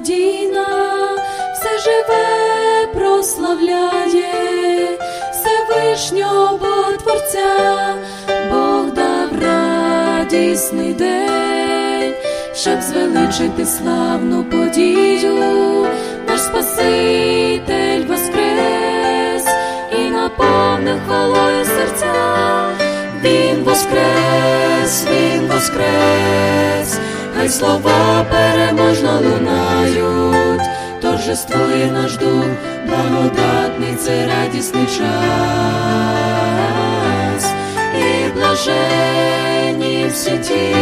Мелодійна, все живе прославляє Всевишнього Творця, Бог дав радісний день, щоб звеличити славну подію, наш Спаситель воскрес і наповнив хвалою серця. Він воскрес, він воскрес, хай слова переможно лунають, торжествує наш дух, благодатний це радісний час, і блажені всі ті,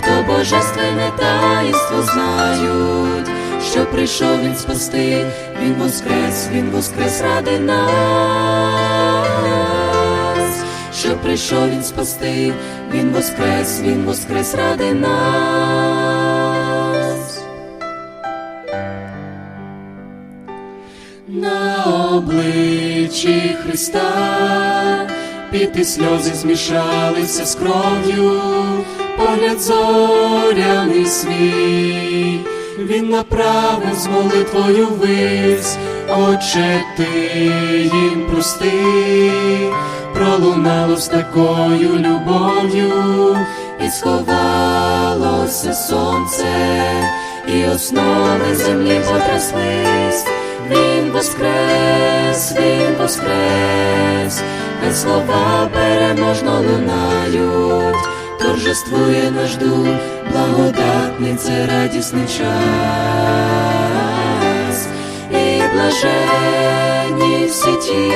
хто божественне таїнство знають, що прийшов він спасти, він воскрес, він воскрес ради нас що прийшов він спасти, він воскрес, він воскрес ради нас. На обличчі Христа піти сльози змішалися з кров'ю, погляд зоряний свій, він направив з молитвою вись, Отче, ти їм прости, пролунало з такою любов'ю, і сховалося сонце, і основи землі потряслись. Він воскрес, він воскрес, хай слова переможно лунають, торжествує наш дух, благодатний це радісний час, і блаженні всі ті,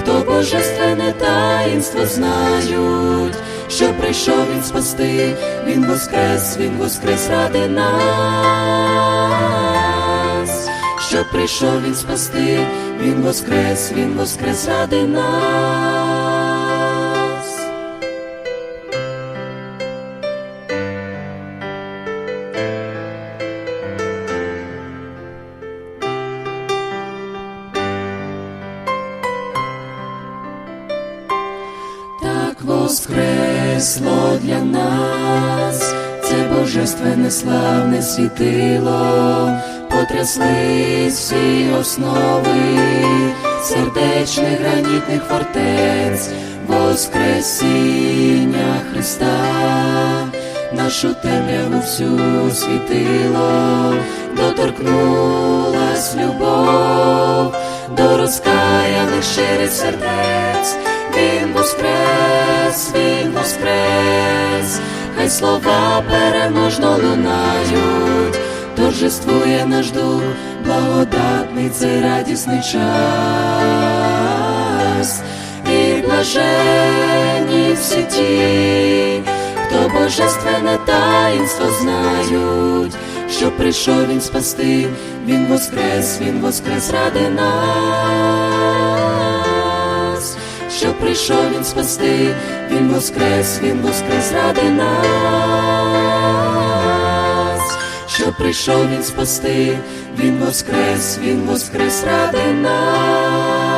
хто божественне таїнство знають, що прийшов він спасти, він воскрес, він воскрес ради нас, що прийшов він спасти, він воскрес, він воскрес ради нас. так воскресло для нас, це божественне славне світило, потряслись всі основи сердечних гранітних фортець, Воскресіння Христа, нашу темряву всю світило, доторкнулась любов до розкаяних щирих сердець. Він воскрес, він хай слова переможно лунають, торжествує наш дух, благодатний цей радісний час, і блажені всі ті, хто божественне таїнство знають, що прийшов він спасти, він воскрес, він воскрес ради нас що прийшов він спасти, він воскрес, він воскрес ради нас, що прийшов він спасти, він воскрес, він воскрес ради нас.